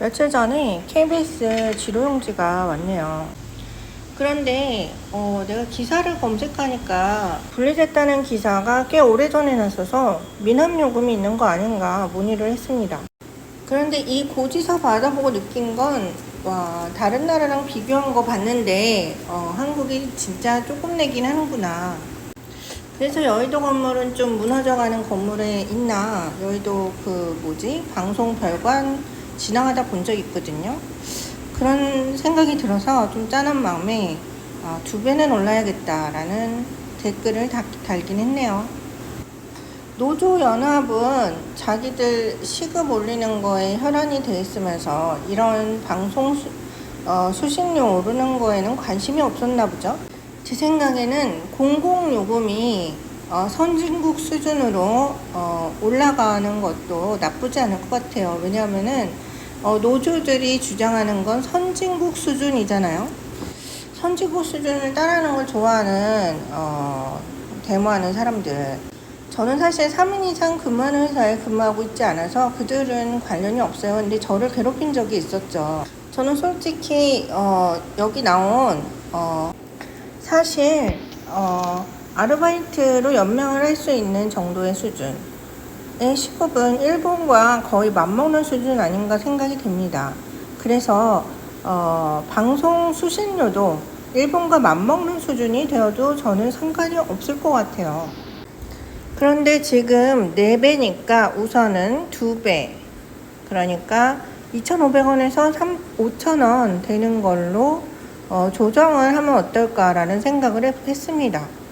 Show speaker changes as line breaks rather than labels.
며칠 전에 KBS 지로용지가 왔네요. 그런데 어, 내가 기사를 검색하니까 분리됐다는 기사가 꽤 오래전에 났어서 미납 요금이 있는 거 아닌가 문의를 했습니다. 그런데 이 고지서 받아보고 느낀 건, 와, 다른 나라랑 비교한 거 봤는데, 어, 한국이 진짜 조금 내긴 하는구나. 그래서 여의도 건물은 좀 무너져가는 건물에 있나, 여의도 그 뭐지? 방송 별관 지나가다 본적 있거든요. 그런 생각이 들어서 좀 짠한 마음에 아, 두 배는 올라야겠다라는 댓글을 달, 달긴 했네요. 노조 연합은 자기들 시급 올리는 거에 혈안이 돼 있으면서 이런 방송 수, 어, 수신료 오르는 거에는 관심이 없었나 보죠. 제 생각에는 공공요금이 어, 선진국 수준으로 어, 올라가는 것도 나쁘지 않을 것 같아요. 왜냐하면은 어, 노조들이 주장하는 건 선진국 수준이잖아요. 선진국 수준을 따르는 걸 좋아하는 어, 데모하는 사람들. 저는 사실 3인 이상 근무하는 회사에 근무하고 있지 않아서 그들은 관련이 없어요. 근데 저를 괴롭힌 적이 있었죠. 저는 솔직히 어, 여기 나온 어, 사실 어, 아르바이트로 연명을 할 수 있는 정도의 수준의 시급은 일본과 거의 맞먹는 수준 아닌가 생각이 됩니다. 그래서 어, 방송 수신료도 일본과 맞먹는 수준이 되어도 저는 상관이 없을 것 같아요. 그런데 지금 4배니까 우선은 2배. 그러니까 2,500원에서 3, 5,000원 되는 걸로 어, 조정을 하면 어떨까라는 생각을 했- 했습니다. 예.